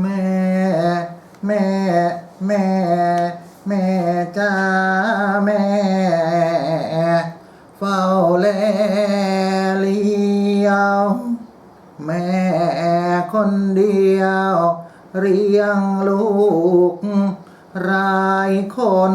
แม่ แม่ แม่ แม่จ้าแม่ เฝ้าแลเลี้ยว แม่คนเดียวเรียงลูกรายคน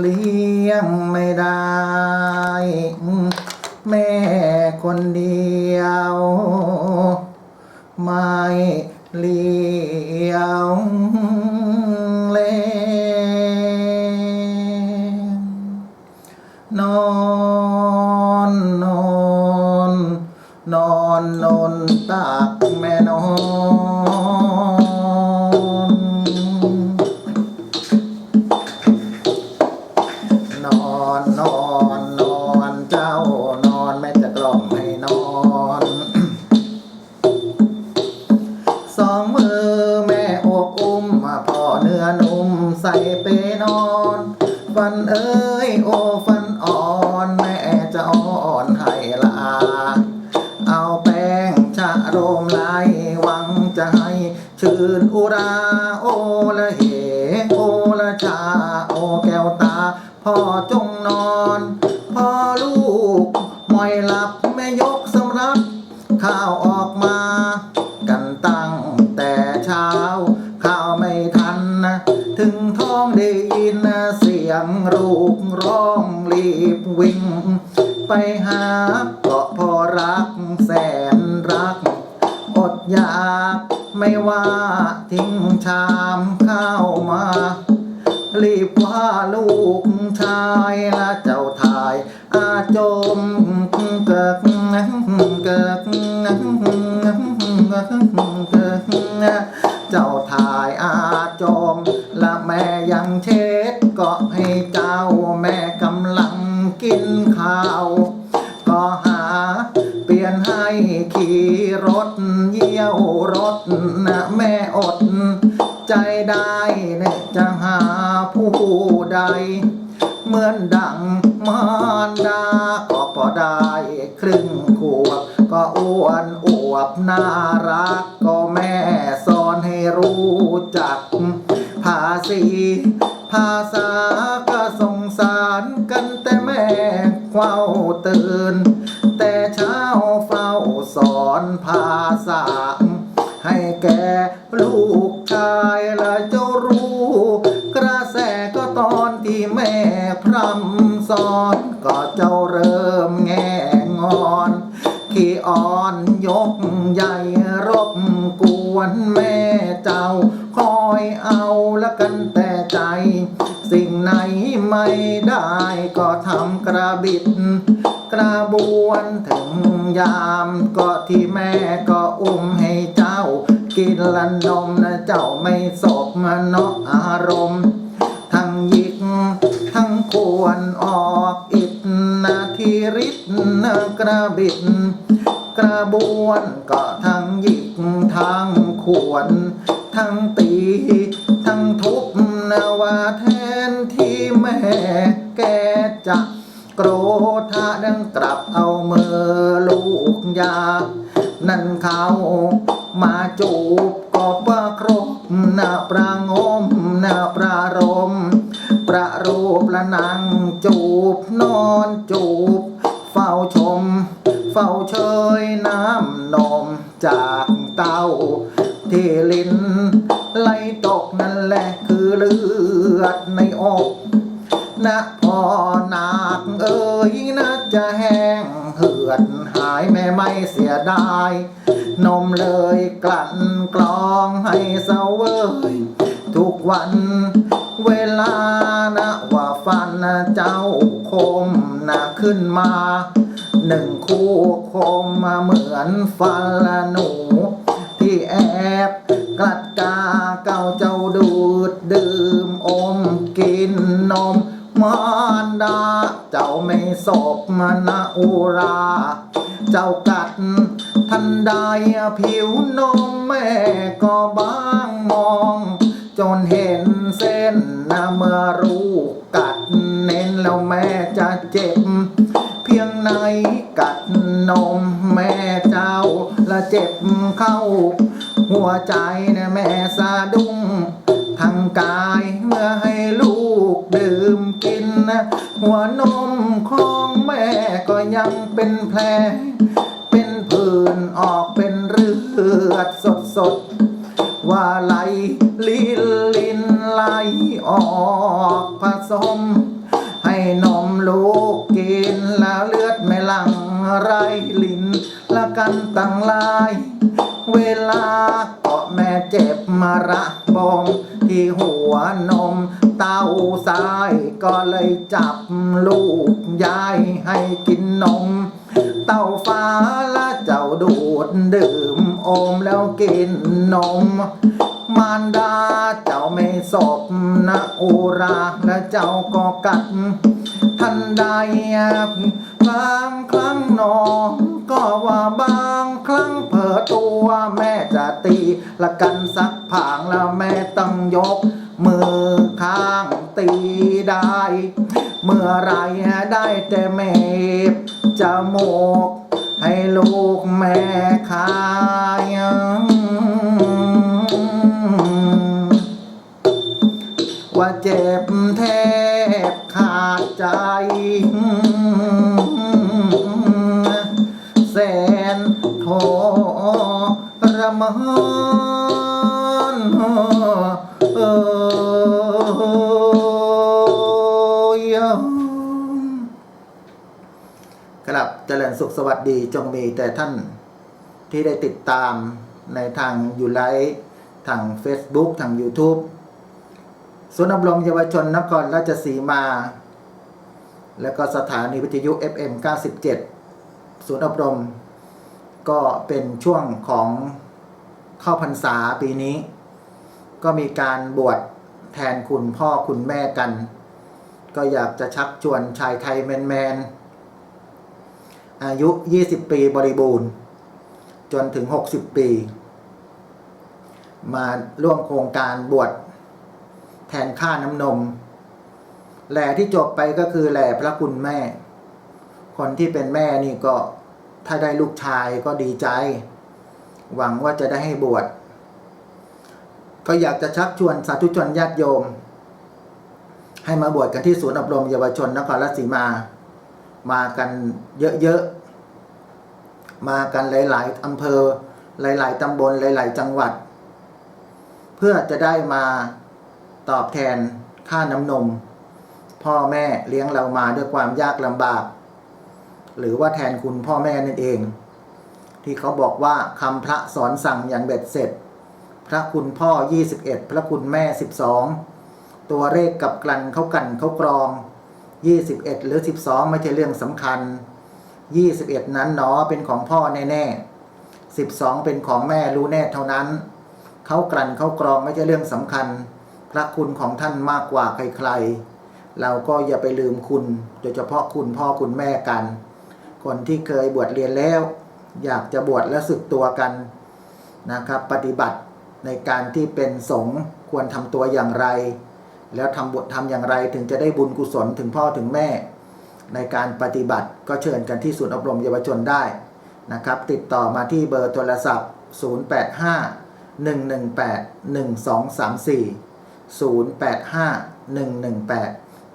เลี้ยงไม่ได้ แม่คนเดียว ไม่เลี้ยวแลนอนนอน นอนนอนตักแม่นอน ยโอฟันอ่อนแม่จะอ่อนให้ละอาเอาแป้งชะโรมไลายหวังจะให้ชื่นอุราโอละเหโอละชาโอแก้วตาพ่อจงนอนพ่อลูกมอยหลับแม่ยกสำรับข้าวออกมา ไปหาเกาะพอรักแสนรัก อดอยากไม่ว่าทิ้งชามข้าวมา รีบว่าลูกชายละเจ้าทายอาจมเกิกเกิกเกิกเจ้าทายอาจมและแม่ยังเช็ดก็ให้เจ้าแม่กำลัง กินข้าว ก็หา เปลี่ยนให้ขี่รถเยี่ยวรถนะแม่อด ใจได้เนี่ยจะหาผู้ใด เหมือนดังมารดาก็พอได้ครึ่งขวบก็อ้วนอวบน่ารัก ก็แม่สอนให้รู้จัก ภาษีภาษาก็สงสารกันแต่แม่เฝ้าตื่น แต่เช้าเฝ้าสอนภาษา ให้แกลูกชายและเจ้ารู้ กระแสก็ตอนที่แม่พร่ำสอนก็เจ้าเริ่มแง่งอนขี้อ่อนยกใหญ่รบกวนแม่เจ้า อยเอาละกันแต่ใจ สิ่งไหนไม่ได้ก็ทำกระบิด กระบวนถึงยามก็ที่แม่ก็อุ้มให้เจ้า กินละนมนะเจ้าไม่สบมาเนาะอารมณ์ ทั้งยิก ทั้งควรออกอิดนาทีริดนะกระบิดกระบวนก็ทั้งหยิกทั้งขวน ทั้งตี ทั้งทุบนะว่าแทนที่แม่แกจะโกรธาดังกลับเอามือลูกยา นั่นเขามาจูบก็ประครบหน้าประงมหน้าประรม ประรูปละนางจูบนอนจูบ เฝ้าชม เฝ้าเชยน้ำนมจากเต้า ที่ลิ้นไหลตกนั่นแหละคือเลือดในอกนะพอนาคเอ้ยนะจะแห้งเหือดหายแม่ไม่เสียดาย นมเลยกลั่นกรองให้เสวยทุกวันเวลานะว่าฟันนะเจ้าคมนะขึ้นมา หนึ่งคู่คมมาเหมือนฟันละหนู ม่ศพมาอุรา เจ้ากัดทันใดผิวนมแม่ก็บางมอง จนเห็นเส้นนะเมื่อรู้กัดเน้นแล้วแม่จะเจ็บ เพียงไหนกัดนมแม่เจ้าละเจ็บเข้า หัวใจนะแม่สะดุ้งทั้งกายเมื่อให้ลูกดื่มกิน หัวนมขอ ยังเป็นแผลเป็นผื่นออกเป็นเลือดสดสดว่าไหลลินลินไหลออกผสม ให้นมลูกกินแล้วเลือดไม่หลังไรลินละกันตั้งลาย เวลาก็แม่เจ็บมาระบม ที่หัวนมเต้าซ้ายก็เลยจับลูกยายให้กินนม เต้าฟ้าละเจ้าดูดดื่มอมแล้วกินนม มารดาเจ้าไม่ศพนะอุราและเจ้าก็กัด ทันใดบางครั้งหนอ ก็ว่าบางครั้งเผลอตัวแม่จะตีละกันสักผางแล้วแม่ต้องยก มือข้างตีได้ เมื่อไรได้แต่เมบจะโมก ให้ลูกแม่คาย มานเอยครับเจริญสุขสวัสดีจงมีแต่ท่านที่ได้ติดตามในทางยูไลฟ์ทาง Facebook ทาง YouTube ศูนย์อบรมเยาวชนนครราชสีมา แล้วก็สถานีวิทยุ FM 97 ศูนย์อบรม ก็เป็นช่วงของ เข้าพรรษาปีนี้ ก็มีการบวชแทนคุณพ่อคุณแม่กัน ก็อยากจะชักชวนชายไทยแมนๆ อายุ 20 ปีบริบูรณ์ จนถึง 60 ปี มาร่วมโครงการบวชแทนค่าน้ำนมแหล่ที่จบไปก็คือแหล่พระคุณแม่ คนที่เป็นแม่นี่ก็ถ้าได้ลูกชายก็ดีใจ หวังว่าจะได้ให้บวชก็อยากจะชักชวนสาธุชนญาติโยม ให้มาบวชกันที่ศูนย์อบรมเยาวชนนครราชสีมา มากันเยอะๆ มากันหลายๆอำเภอ หลาย ๆตำบลหลาย ๆ จังหวัด เพื่อจะได้มาตอบแทนค่าน้ำนม พ่อแม่เลี้ยงเรามาด้วยความยากลำบาก หรือว่าแทนคุณพ่อแม่นั่นเอง ที่เขาบอกว่าคำพระสอนสั่งอย่างเบ็ดเสร็จ พระคุณพ่อ 21 พระคุณแม่ 12 ตัวเลขกับกลั่นเขากันเขากรอง 21 หรือ 12 ไม่ใช่เรื่องสำคัญ 21 นั้นหนอเป็นของพ่อแน่ๆ 12 เป็นของแม่รู้แน่เท่านั้น เขากลั่นเขากรองไม่ใช่เรื่องสำคัญ พระคุณของท่านมากกว่าใครๆ เราก็อย่าไปลืมคุณ โดยเฉพาะคุณพ่อคุณแม่กัน คนที่เคยบวชเรียนแล้ว อยากจะบวชและศึกตัวกันนะครับ ปฏิบัติในการที่เป็นสงฆ์ควรทำตัวอย่างไร แล้วทำบททำอย่างไรถึงจะได้บุญกุศลถึงพ่อถึงแม่ ในการปฏิบัติก็เชิญกันที่ศูนย์อบรมเยาวชนได้นะครับ ติดต่อมาที่เบอร์โทรศัพท์ 085 118 1234 085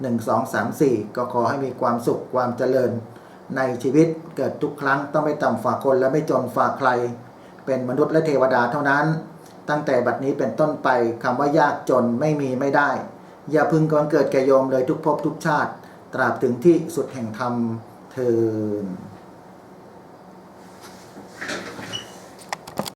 118 1234 ก็ขอให้มีความสุขความเจริญ ในชีวิตเกิดทุกครั้งต้องไม่ต่ำฝ่าคนและไม่จนฝ่าใคร เป็นมนุษย์และเทวดาเท่านั้น ตั้งแต่บัดนี้เป็นต้นไปคำว่ายากจนไม่มีไม่ได้ อย่าพึงกังเกิดแก่โยมเลยทุกภพทุกชาติ ตราบถึงที่สุดแห่งธรรมเทอ